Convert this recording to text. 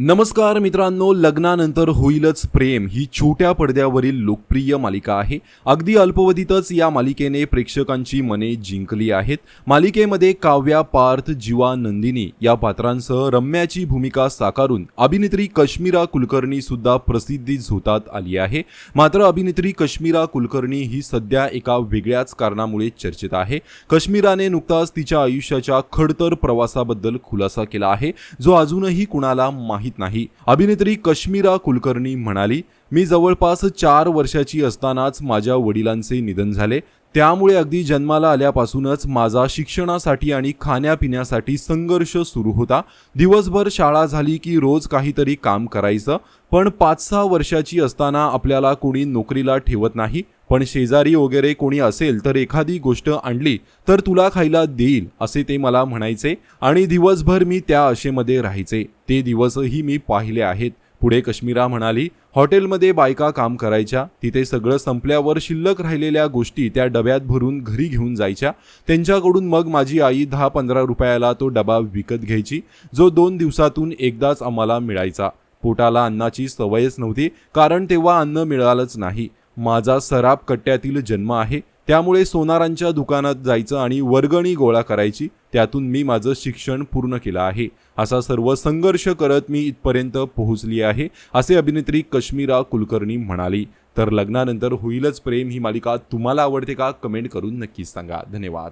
नमस्कार मित्रांनो लग्नानंतर होईलच प्रेम. ही छोट्या पडद्यावरील लोकप्रिय मालिका आहे. अगदी अल्पवधीतच या मालिकेने प्रेक्षकांची मने जिंकली आहेत. मालिकेमध्ये काव्या पार्थ जीवा नंदिनी या पात्रांसह रम्याची भूमिका साकारून अभिनेत्री कश्मीरा कुलकर्णी सुद्धा प्रसिद्धी झोतात आली आहे. मात्र अभिनेत्री कश्मीरा कुलकर्णी ही सध्या एका वेगळ्याच कारणामुळे चर्चेत आहे. कश्मीराने नुकताच तिच्या आयुष्याच्या खडतर प्रवासाबद्दल खुलासा केला आहे. जो अजूनही कुणाला माहीत नाही. अभिनेत्री कश्मीरा कुलकर्णी म्हणाली मी जवळपास चार वर्षाची असतानाच माझ्या वडिलांचे निधन झाले. त्यामुळे अगदी जन्माला आल्यापासूनच माझा शिक्षणासाठी आणि खाण्यापिण्यासाठी संघर्ष सुरू होता. दिवसभर शाळा झाली की रोज काहीतरी काम करायचं. पण पाच सहा वर्षाची असताना आपल्याला कोणी नोकरीला ठेवत नाही. पण शेजारी वगैरे कोणी असेल तर एखादी गोष्ट आणली तर तुला खायला देईल असे ते मला म्हणायचे. आणि दिवसभर मी त्या आशेमध्ये राहायचे. ते दिवसही मी पाहिले आहेत. पुढे कश्मीरा म्हणाली हॉटेलमध्ये बायका काम करायच्या. तिथे सगळं संपल्यावर शिल्लक राहिलेल्या गोष्टी त्या डब्यात भरून घरी घेऊन जायच्या. त्यांच्याकडून मग माझी आई दहा पंधरा रुपयाला तो डबा विकत घ्यायची जो दोन दिवसातून एकदाच आम्हाला मिळायचा. पोटाला अन्नाची सवयच नव्हती कारण तेव्हा अन्न मिळालंच नाही. माझा सराप कट्ट्यातील जन्म आहे. त्यामुळे सोनारांच्या दुकानात जायचं आणि वर्गणी गोळा करायची त्यातून मी माझं शिक्षण पूर्ण केलं आहे. असा सर्व संघर्ष करत मी इथपर्यंत पोहोचली आहे असे अभिनेत्री कश्मीरा कुलकर्णी म्हणाली. तर लग्नानंतर होईलच प्रेम ही मालिका तुम्हाला आवडते का? कमेंट करून नक्कीच सांगा. धन्यवाद.